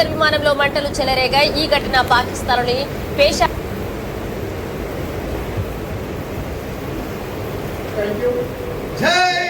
Passenger విమానంలో మంటలు చెలరేగాయి. ఈ ఘటన పాకిస్తాన్లోని పేషా జై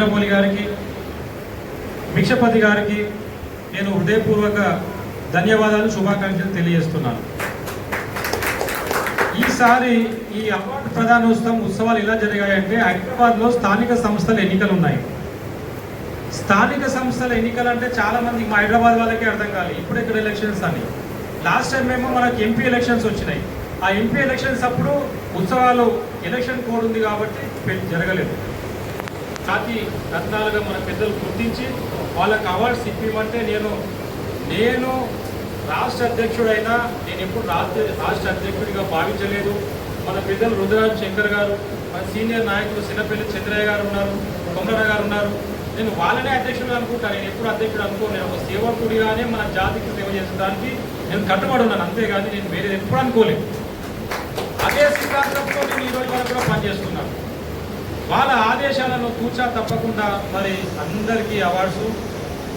చంద్రమౌళి గారికి భిక్షపతి గారికి నేను హృదయపూర్వక ధన్యవాదాలు శుభాకాంక్షలు తెలియజేస్తున్నాను. ఈసారి ఈ అవార్డు ప్రధానోత్సవం ఉత్సవాలు ఎలా జరిగాయంటే హైదరాబాద్లో స్థానిక సంస్థల ఎన్నికలు ఉన్నాయి స్థానిక సంస్థల ఎన్నికలు అంటే చాలా మంది మా హైదరాబాద్ వాళ్ళకే అర్థం కాలేదు ఇప్పుడు ఇక్కడ ఎలక్షన్స్ అని. లాస్ట్ టైం ఏమో మనకి ఎంపీ ఎలక్షన్స్ వచ్చినాయి. ఆ ఎంపీ ఎలక్షన్స్ అప్పుడు ఉత్సవాలు ఎలక్షన్ కోడ్ ఉంది కాబట్టి జరగలేదు. జాతి రత్నాలుగా మన పెద్దలు గుర్తించి వాళ్ళకి అవార్డ్స్ ఇప్పిమంటే నేను నేను రాష్ట్ర అధ్యక్షుడైనా నేను ఎప్పుడు రాష్ట్ర రాష్ట్ర అధ్యక్షుడిగా భావించలేదు. మన పెద్దలు రుద్రరాజు శంకర్ గారు మన సీనియర్ నాయకులు చిన్నపల్లి చంద్రయ్య గారు ఉన్నారు కొమరన్న గారు ఉన్నారు. నేను వాళ్ళనే అధ్యక్షుడు అనుకుంటాను నేను ఎప్పుడు అధ్యక్షుడు అనుకో నేను ఒక సేవకుడిగానే మన జాతికి సేవ చేసడానికి నేను కట్టుబడి ఉన్నాను అంతేగాని నేను వేరేది ఎప్పుడు అనుకోలేదు. అదే సిద్ధాంతంతో నేను ఈరోజు వరకు కూడా పనిచేస్తున్నాను. వాళ్ళ కూర్చా తప్పకుండా మరి అందరికీ అవార్డ్స్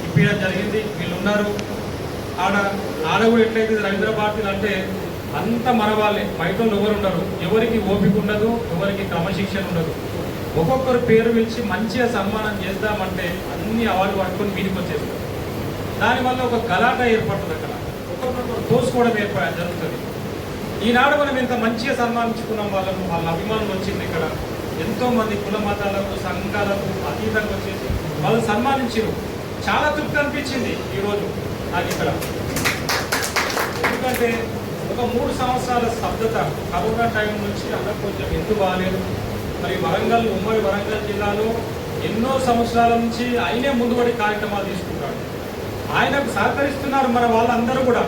ఇప్పించడం జరిగింది. వీళ్ళు ఉన్నారు ఆడ ఆడ కూడా ఎట్లయితే రవీంద్ర భారతిలు అంటే అంత మన వాళ్ళే బయట వాళ్ళు ఎవరు ఉండరు. ఎవరికి ఓపిక ఉండదు ఎవరికి క్రమశిక్షణ ఉండదు. ఒక్కొక్కరు పేరు పిలిచి మంచిగా సన్మానం చేద్దామంటే అన్ని అవార్డు పట్టుకొని మీదికి వచ్చేస్తారు. దానివల్ల ఒక గలాట ఏర్పడుతుంది అక్కడ. ఒక్కొక్కరు తోసుకోవడం ఏర్పడ జరుగుతుంది. ఈనాడు మనం ఇంత మంచిగా సన్మానించుకున్నాం వాళ్ళను వాళ్ళ అభిమానులు వచ్చింది ఇక్కడ. ఎంతో మంది కుల మతాలకు సంఘాలకు అతీతంగా వచ్చేసి వాళ్ళు సన్మానించారు. చాలా తృప్తి అనిపించింది ఈరోజు నాకు ఇక్కడ. ఎందుకంటే ఒక మూడు సంవత్సరాల స్తబ్దత కరోనా టైం నుంచి అక్కడ కొంచెం ఎందుకు బాగాలేదు మరి వరంగల్ ఉమ్మడి వరంగల్ జిల్లాలో ఎన్నో సంవత్సరాల నుంచి ఆయనే ముందుబడి కార్యక్రమాలు తీసుకుంటాడు. ఆయనకు సహకరిస్తున్నారు మన వాళ్ళందరూ కూడా.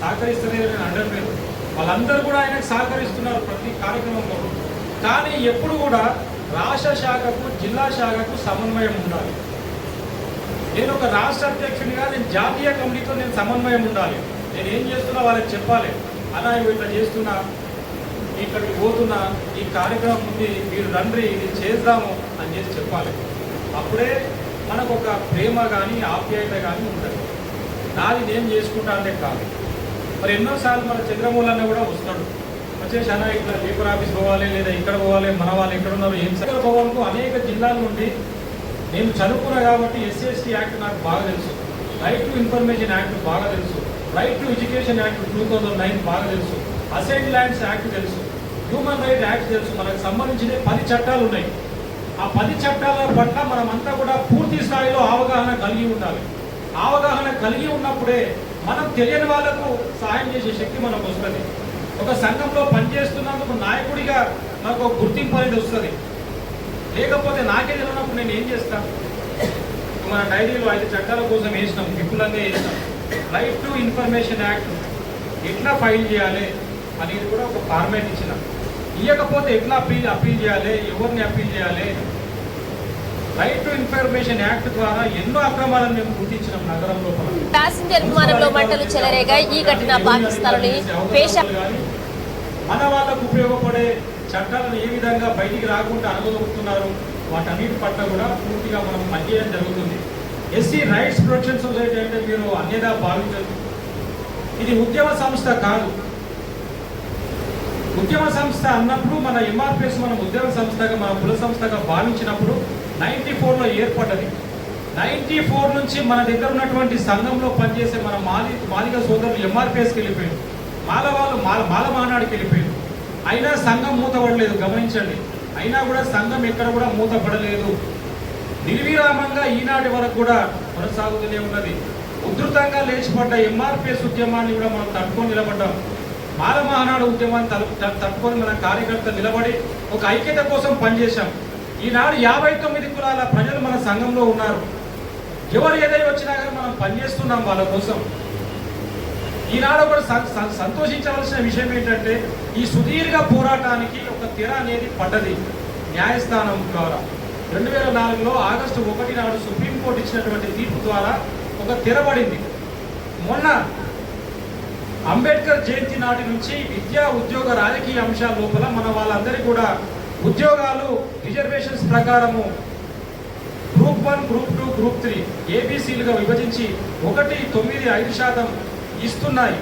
సహకరిస్తలేదు నేను అనడం వాళ్ళందరూ కూడా ఆయనకు సహకరిస్తున్నారు ప్రతి కార్యక్రమంలో. కానీ ఎప్పుడు కూడా రాష్ట్ర శాఖకు జిల్లా శాఖకు సమన్వయం ఉండాలి. నేను ఒక రాష్ట్ర అధ్యక్షునిగా నేను జాతీయ కమిటీతో నేను సమన్వయం ఉండాలి. నేను ఏం చేస్తున్నా వాళ్ళకి చెప్పాలి. అలా ఇట్లా చేస్తున్నా ఇక్కడికి పోతున్నా ఈ కార్యక్రమం ఉంది మీరు రండి ఇది చేద్దాము అని చేసి చెప్పాలి. అప్పుడే మనకు ఒక ప్రేమ కానీ ఆప్యాయత కానీ ఉంటుంది. నాది నేను చేసుకుంటా అంటే కాదు. మరి ఎన్నోసార్లు మన చంద్రమూలన్న కూడా వస్తాడు. వచ్చేసి అన్న ఇక్కడ పేపర్ ఆఫీస్ పోవాలి లేదా ఇక్కడ పోవాలి మన వాళ్ళు ఎక్కడ ఉన్నారు ఏం సగల భవన్కు అనేక జిల్లాల నుండి నేను చదువుకున్నా కాబట్టి ఎస్సీ యాక్ట్ నాకు బాగా తెలుసు. రైట్ టు ఇన్ఫర్మేషన్ యాక్ట్ బాగా తెలుసు. Right to education act two thousand nine బాగా తెలుసు. అసైన్ ల్యాండ్స్ యాక్ట్ తెలుసు. హ్యూమన్ రైట్ యాక్ట్ తెలుసు. మనకు సంబంధించిన పది చట్టాలు ఉన్నాయి. ఆ పది చట్టాల పట్ల మనమంతా కూడా పూర్తి స్థాయిలో అవగాహన కలిగి ఉండాలి. అవగాహన కలిగి ఉన్నప్పుడే మనం తెలియని వాళ్ళకు సహాయం చేసే శక్తి మనకు వస్తుంది. ఒక సంఘంలో పనిచేస్తున్నందుకు నాయకుడిగా నాకు ఒక గుర్తింపు అనేది వస్తుంది. లేకపోతే నాకే తెలియనప్పుడు నేను ఏం చేస్తాను మన డైరీలో ఐదు చట్టాల కోసం వేసినాం విపులంగా వేసినాం. రైట్ టు ఇన్ఫర్మేషన్ యాక్ట్ ఎట్లా ఫైల్ చేయాలి అనేది కూడా ఒక ఫార్మేట్ ఇచ్చినాం. ఇవ్వకపోతే ఎట్లా అప్పీల్ అప్పీల్ చేయాలి? ఎవరిని అప్పీల్ చేయాలి? రైట్ టు ఇన్ఫర్మేషన్ యాక్ట్ ద్వారా ఎన్నో అక్రమాలను మేము గుర్తించినాం నగరం లోపల. ప్యాసింజర్ విమానంలో మంటలు చెలరేగాయి. ఈ ఘటన పాకిస్తాన్లోని పేషా మన వాళ్ళకు ఉపయోగపడే చట్టాలను ఏ విధంగా బయటికి రాకుండా అనుభవిస్తున్నారు వాటన్నిటి పట్ల కూడా పూర్తిగా మనం పనిచేయడం జరుగుతుంది. ఎస్సీ రైట్స్ ప్రొటెక్షన్ సొసైటీ అంటే మీరు అన్యదా భావించదు ఇది ఉద్యమ సంస్థ కాదు. ఉద్యమ సంస్థ అన్నప్పుడు మన ఎంఆర్పిఎస్ మనం ఉద్యమ సంస్థగా మన కుల సంస్థగా భావించినప్పుడు నైన్టీ ఫోర్లో ఏర్పడ్డది. నైన్టీ ఫోర్ నుంచి మన దగ్గర ఉన్నటువంటి సంఘంలో పనిచేసే మన మాలి మాలిక సోదరులు ఎంఆర్పిఎస్కి వెళ్ళిపోయారు. మాల వాళ్ళు మాల మాల మానాడికి వెళ్ళిపోయారు. అయినా సంఘం మూతపడలేదు గమనించండి. అయినా కూడా సంఘం ఎక్కడ కూడా మూతపడలేదు. నిర్విరామంగా ఈనాటి వరకు కూడా కొనసాగుతూనే ఉన్నది. ఉధృతంగా లేచిపడ్డ ఎంఆర్పిఎస్ ఉద్యమాన్ని కూడా మనం తట్టుకొని నిలబడ్డాం. మాల మహానాడు ఉద్యమాన్ని తలు- తట్టుకొని మన కార్యకర్త నిలబడి ఒక ఐక్యత కోసం పనిచేశాం. ఈనాడు యాభై తొమ్మిది కులాల ప్రజలు మన సంఘంలో ఉన్నారు. ఎవరు ఏదైనా వచ్చినా కానీ మనం పనిచేస్తున్నాం వాళ్ళ కోసం. ఈనాడు ఒక సంతోషించవలసిన విషయం ఏంటంటే ఈ సుదీర్ఘ పోరాటానికి ఒక తెర అనేది పడ్డది న్యాయస్థానం ద్వారా. రెండు వేల నాలుగులో ఆగస్టు ఒకటి నాడు సుప్రీంకోర్టు ఇచ్చినటువంటి తీర్పు ద్వారా ఒక తెర పడింది. మొన్న అంబేద్కర్ జయంతి నాటి నుంచి విద్యా ఉద్యోగ రాజకీయ అంశాల లోపల మన వాళ్ళందరికీ కూడా ఉద్యోగాలు రిజర్వేషన్స్ ప్రకారము group one group two group three ఏబీసీలుగా విభజించి ఒకటి తొమ్మిది ఐదు శాతం ఇస్తున్నాయి.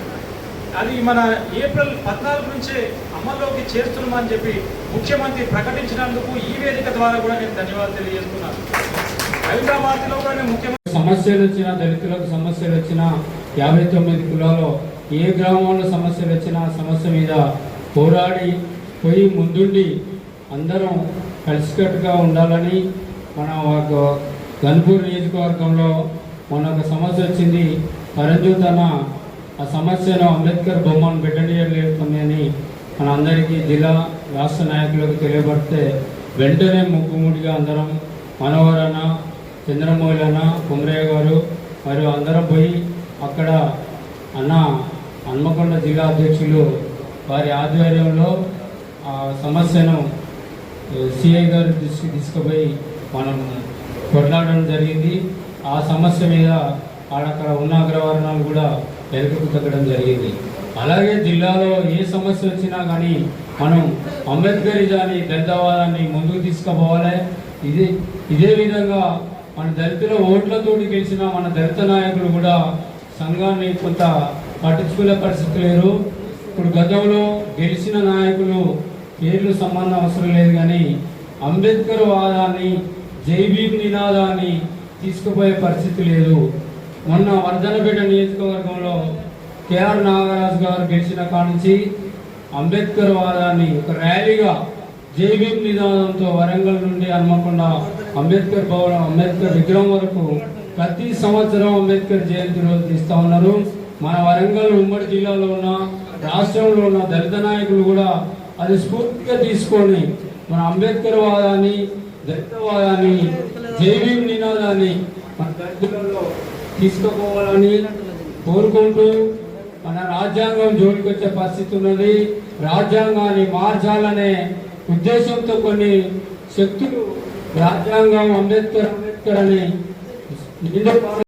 అది మన ఏప్రిల్ పద్నాలుగు నుంచే అమల్లోకి చేస్తున్నామని చెప్పి ముఖ్యమంత్రి ప్రకటించినందుకు ఈ వేదిక ద్వారా కూడా నేను ధన్యవాదాలు తెలియజేస్తున్నాను. హైదరాబాద్లో కూడా నేను ముఖ్యమంత్రి సమస్యలు వచ్చినా దళితులకు సమస్యలు వచ్చినా యాభై తొమ్మిది కులాల్లో ఏ గ్రామంలో సమస్యలు వచ్చినా సమస్య మీద పోరాడి పోయి ముందుండి అందరం కలిసికట్టుగా ఉండాలని మన ఒక గన్పూర్ నియోజకవర్గంలో మన ఒక సమస్య వచ్చింది. పరంజు తన ఆ సమస్యను అంబేద్కర్ బొమ్మను పెట్టనీయలేదని మన అందరికీ జిల్లా రాష్ట్ర నాయకులకు తెలియబడితే వెంటనే ముక్కుముడిగా అందరం మనోహరణ చంద్రమౌళన కుమరయ్య గారు మరియు అందరం పోయి అక్కడ అన్న హన్మకొండ జిల్లా అధ్యక్షులు వారి ఆధ్వర్యంలో ఆ సమస్యను సిఐ గారు దృష్టికి తీసుకుపోయి మనం కొట్లాడడం జరిగింది. ఆ సమస్య మీద అక్కడ ఉన్న అగ్రవర్ణాలు కూడా వెనుకకు తగ్గడం జరిగింది. అలాగే జిల్లాలో ఏ సమస్య వచ్చినా కానీ మనం అంబేద్కరిజాన్ని దళితవాదాన్ని ముందుకు తీసుకుపోవాలి. ఇది ఇదే విధంగా మన దళితుల ఓట్లతోటి గెలిచిన మన దళిత నాయకులు కూడా సంఘాన్ని కొంత పట్టించుకునే పరిస్థితి లేరు ఇప్పుడు గతంలో గెలిచిన నాయకులు పేర్లు సంబంధం అవసరం లేదు కానీ అంబేద్కర్ వాదాన్ని జైబీం నినాదాన్ని తీసుకుపోయే పరిస్థితి లేదు. మొన్న వర్ధనపేట నియోజకవర్గంలో కేఆర్ నాగరాజు గారు గెలిచిన కానించి అంబేద్కర్ వాదాన్ని ఒక ర్యాలీగా జేబీఎం నినాదంతో వరంగల్ నుండి హన్మకొండ అంబేద్కర్ భవనం అంబేద్కర్ విగ్రహం వరకు ప్రతి సంవత్సరం అంబేద్కర్ జయంతి రోజు తీస్తా ఉన్నారు. మన వరంగల్ ఉమ్మడి జిల్లాలో ఉన్న రాష్ట్రంలో ఉన్న దళిత నాయకులు కూడా అది స్ఫూర్తిగా తీసుకొని మన అంబేద్కర్ వాదాన్ని దళితవాదాన్ని జైవీం నినాదాన్ని మన దళితులలో తీసుకుపోవాలని కోరుకుంటూ మన రాజ్యాంగం జోలికి వచ్చే పరిస్థితి ఉన్నది. రాజ్యాంగాన్ని మార్చాలనే ఉద్దేశంతో కొన్ని శక్తులు రాజ్యాంగం అంబేద్కర్ అంబేద్కర్ అని